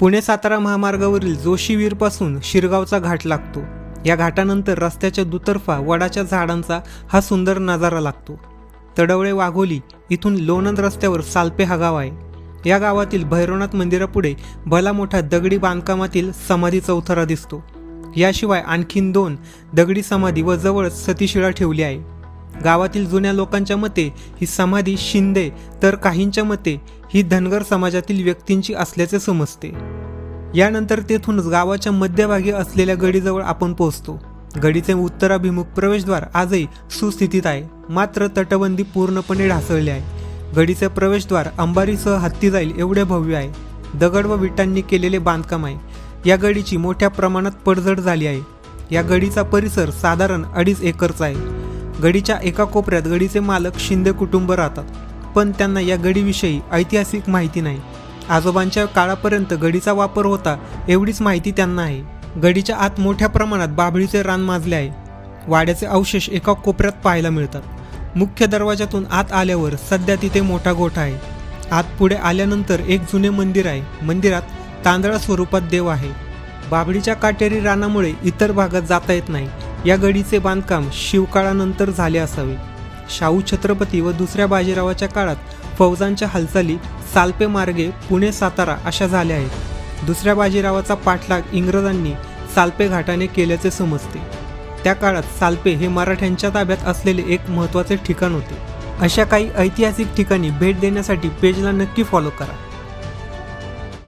पुणे सातारा महामार्गावरील जोशीवीरपासून शिरगावचा घाट लागतो. या घाटानंतर रस्त्याच्या दुतर्फा वडाच्या झाडांचा हा सुंदर नजारा लागतो. तडवळे वाघोली इथून लोणंद रस्त्यावर सालपे हा गाव आहे. या गावातील भैरवनाथ मंदिरापुढे भला मोठा दगडी बांधकामातील समाधी चौथरा दिसतो. याशिवाय आणखीन दोन दगडी समाधी व जवळच सतीशिळा ठेवली आहे. गावातील जुन्या लोकांच्या मते ही समाधी शिंदे तर काहींच्या मते ही धनगर समाजातील व्यक्तींची असल्याचे समजते. यानंतर तेथूनच गावाच्या मध्यभागी असलेल्या गडीजवळ आपण पोहोचतो. गडीचे उत्तराभिमुख प्रवेशद्वार आजही सुस्थितीत आहे. मात्र तटबंदी पूर्णपणे ढासळली आहे. गडीचे प्रवेशद्वार अंबारीसह हत्ती जाईल एवढे भव्य आहे. दगड व विटांनी केलेले बांधकाम आहे. या गडीची मोठ्या प्रमाणात पडझड झाली आहे. या गडीचा परिसर साधारण अडीच एकरचा आहे. गडीच्या एका कोपऱ्यात गडीचे मालक शिंदे कुटुंब राहतात. पण त्यांना या गडीविषयी ऐतिहासिक माहिती नाही. आजोबांच्या काळापर्यंत गडीचा वापर होता एवढीच माहिती त्यांना आहे. गडीच्या आत मोठ्या प्रमाणात बाभळीचे रान माजले आहे. वाड्याचे अवशेष एका कोपऱ्यात पाहायला मिळतात. मुख्य दरवाजातून आत आल्यावर सध्या तिथे मोठा गोठा आहे. आत पुढे आल्यानंतर एक जुने मंदिर आहे. मंदिरात तांदळा स्वरूपात देव आहे. बाबडीच्या काटेरी रानामुळे इतर भागात जाता येत नाही. या गडीचे बांधकाम शिवकाळानंतर झाले असावे. शाहू छत्रपती व दुसऱ्या बाजीरावाच्या काळात फौजांच्या हालचाली सालपे मार्गे पुणे सातारा अशा झाल्या आहेत. दुसऱ्या बाजीरावाचा पाठलाग इंग्रजांनी सालपे घाटाने केल्याचे समजते. त्या काळात सालपे हे मराठ्यांच्या ताब्यात असलेले एक महत्त्वाचे ठिकाण होते. अशा काही ऐतिहासिक ठिकाणी भेट देण्यासाठी पेजला नक्की फॉलो करा.